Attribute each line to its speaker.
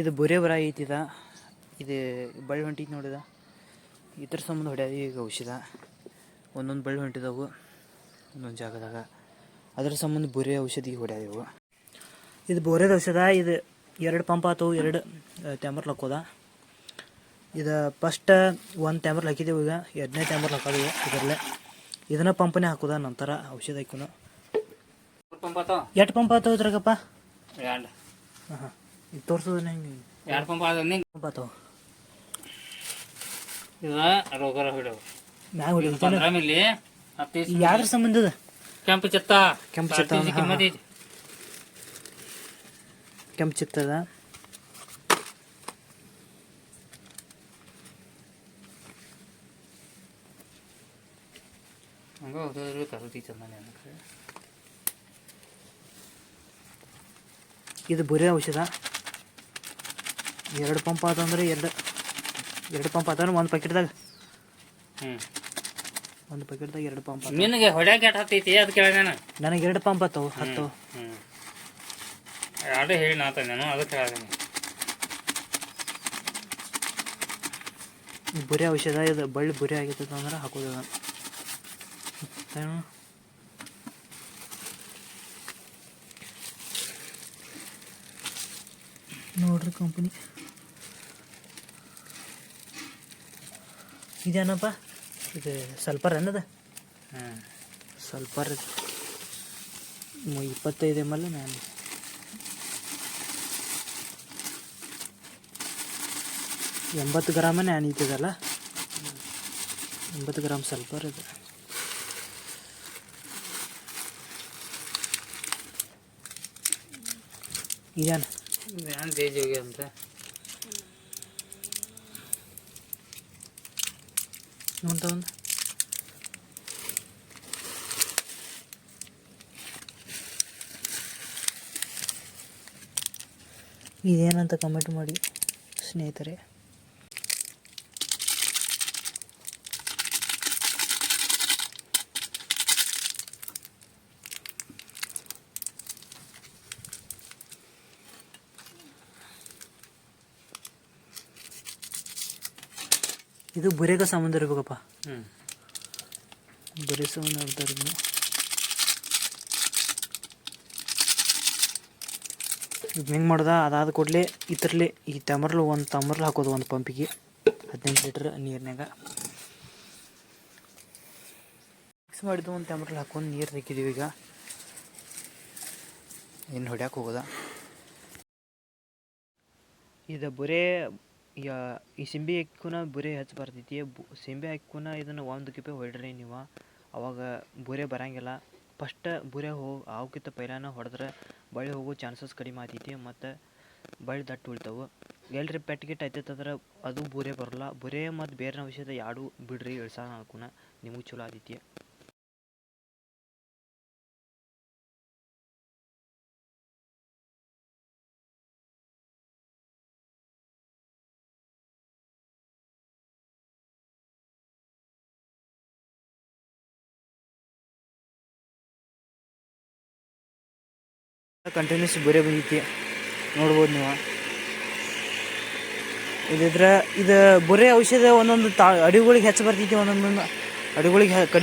Speaker 1: ಇದು ಬೊರೆ ಬರ ಐತಿದ. ಇದು ಬಳ್ಳಿ ಹೊಂಟಿದ್ ನೋಡಿದ. ಇದ್ರ ಸಂಬಂಧ ಹೊಡ್ಯಾದ ಈಗ ಔಷಧ. ಒಂದೊಂದು ಬಳ್ಳಿ ಹೊಂಟಿದವು ಒಂದೊಂದು ಜಾಗದಾಗ. ಅದ್ರ ಸಂಬಂಧ ಬೊರೆ ಔಷಧಿಗೆ ಹೊಡ್ಯಾದವು ಇದು ಬೋರೆದ ಔಷಧ ಇದು ಎರಡು ಪಂಪ್ ಆತವು ಎರಡು ಟ್ಯಾಮರ್ ಹಾಕೋದ ಇದು ಫಸ್ಟ್ ಒಂದು ಟ್ಯಾಮರ್ ಹಾಕಿದೆವು ಈಗ ಎರಡನೇ ಟ್ಯಾಮರ್ ಹಾಕೋದು ಇದರಲ್ಲೇ. ಇದನ್ನ ಪಂಪನೇ ಹಾಕೋದ ನಂತರ ಔಷಧ
Speaker 2: ಆತಾವ?
Speaker 1: ಎಷ್ಟು ಪಂಪ್ ಆತವು ಇದ್ರಾಗಪ್ಪ? ಹಾಂ ಹಾಂ ಈಗ ತೋರ್ಸೋದು ಹೆಂಗೆ?
Speaker 2: ಎರಡು ಪಂಪ್ ಆದ ನಿಂಗೆ
Speaker 1: ಪಂಪ್ ಆತವ.
Speaker 2: ಇದು ರೋಗರ ಹಿಡಿವು
Speaker 1: ಮ್ಯಾಗ ಯಾವ್ದ್ರ ಸಂಬಂಧದ
Speaker 2: ಕೆಂಪು ಚಿತ್ತ.
Speaker 1: ಕೆಂಪು ಚಿತ್ತ, ಕೆಂಪು ಚಿತ್ತದ.
Speaker 2: ಹಂಗ ಹೋದ್ರು ತರದಿ ಚಂದನೆ ಅನ್ನಕ್ಕೆ
Speaker 1: ಇದು ಬುರಿ ಔಷಧ? ಎರಡು ಪಂಪ್ ಆತಂದ್ರೆ ಎರಡು ಎರಡು ಪಂಪ್ ಆತಂದ್ರೆ ಒಂದು ಪ್ಯಾಕೆಟ್ದಾಗ
Speaker 2: ಹ್ಞೂ
Speaker 1: ಒಂದು ಪ್ಯಾಕೆಟ್ದಾಗ ಎರಡು ಪಂಪ್
Speaker 2: ನಿನಗೆ ಹೊಡ್ಯಾಕ ಎಟ್ ಹತ್ತೈತಿ ಅದು ಕೇಳ ನಾನು.
Speaker 1: ನನಗೆ ಎರಡು ಪಂಪ್ ಆತವು ಹತ್ತು.
Speaker 2: ಹ್ಞೂ ಹೇಳಿ ನಾತ ನಾನು ಅದು ಕೇಳಾತೀನಿ
Speaker 1: ಈ ಬುರಿ ಔಷಧ ಇದು ಬಳ್ಳಿ ಬುರಿ ಆಗಿತ್ತು ಅಂದ್ರೆ ಹಾಕೋದು? ನೋಡ್ರಿ ಕಂಪನಿ ಇದೇನಪ್ಪ? ಇದು ಸಲ್ಪರ್ ಅನ್ನದ?
Speaker 2: ಹಾಂ.
Speaker 1: ಸಲ್ಪರ್ ಇಪ್ಪತ್ತೈದು ಎಂ ಎಲ್ ನಾನು ಎಂಬತ್ತು ಗ್ರಾಮ ನಾನು ಇದ್ದದಲ್ಲ? ಎಂಬತ್ತು ಗ್ರಾಮ್ ಸಲ್ಪರ್ ಇದೆ. ಇದೇನು?
Speaker 2: ಏನು ಅಂತ
Speaker 1: ಒಂದು ಇದೇನಂತ ಕಮೆಂಟ್ ಮಾಡಿ ಸ್ನೇಹಿತರೆ ಇದು ಬುರೆಗ ಸಂಬಂಧ ಇರ್ಬೇಕಪ್ಪ.
Speaker 2: ಹ್ಞೂ
Speaker 1: ಬರೀ ಸಂಬಂಧ ಇದು ಹೆಂಗೆ ಮಾಡ್ದ? ಅದಾದ ಕೂಡಲೇ ಇದ್ರಲ್ಲಿ ಈ ತಮರ್ಲು ಒಂದು ತಮರ್ಲು ಹಾಕೋದು ಒಂದು ಪಂಪಿಗೆ. ಹದಿನೆಂಟು ಲೀಟ್ರ್ ನೀರಿನಾಗ ಮಿಕ್ಸ್ ಮಾಡಿದ್ದು ಒಂದು ತಮರ್ಲು ಹಾಕೊಂಡು ನೀರು ತೆಗಿದೀವಿ ಈಗ. ಇನ್ನು ಹೊಡ್ಯಾಕೆ ಹೋಗೋದ. ಇದು ಬರೇ ಯಾ- ಈ ಸಿಂಬಿ ಹಾಕುನ ಬುರೆ ಹೆಚ್ಚು ಬರ್ತೈತಿ, ಬು- ಸಿಂಬೆ ಹಾಕುನ ಇದನ್ನು ಒಂದು ಕಿಪೆ ಹೊಡ್ರಿ ನೀವು. ಅವಾಗ ಬುರೆ ಬರಂಗಿಲ್ಲ. ಫಸ್ಟ್ ಬುರೆ ಹೋಗಿ ಅವಕ್ಕಿಂತ ಪೈಲಾನ ಹೊಡೆದ್ರೆ ಬಳಿ ಹೋಗೋ ಚಾನ್ಸಸ್ ಕಡಿಮೆ ಆತೈತಿ ಮತ್ತು ಬಳಿ ದಟ್ಟು ಉಳ್ತಾವು. ಎಲ್ರಿ ಪೆಟ್ ಗಿಟ್ ಆಯ್ತೈತಂದ್ರೆ ಅದು ಬುರೆ ಬರಲ್ಲ. ಬುರೆ ಮತ್ತು ಬೇರೆ ವಿಷಯದ ಯಾಡು ಬಿಡ್ರಿ, ಇಳಿಸಾ ನಾಲ್ಕುನ ನಿಮಗೆ ಚಲೋ ಆತೈತಿ. ಕಂಟಿನ್ಯೂಸ್ ಬುರೆ ಬಂದೈತಿ ನೋಡ್ಬೋದು ನೀವು. ಇದಿದ್ರೆ, ಇದು ಬೊರೆ ಔಷಧ ಒಂದೊಂದು ತಾ, ಅಡಿಗಳಿಗೆ ಹೆಚ್ಚು ಬರ್ತೈತಿ ಒಂದೊಂದು ಅಡಿಗಳಿಗೆ ಕಡಿಮೆ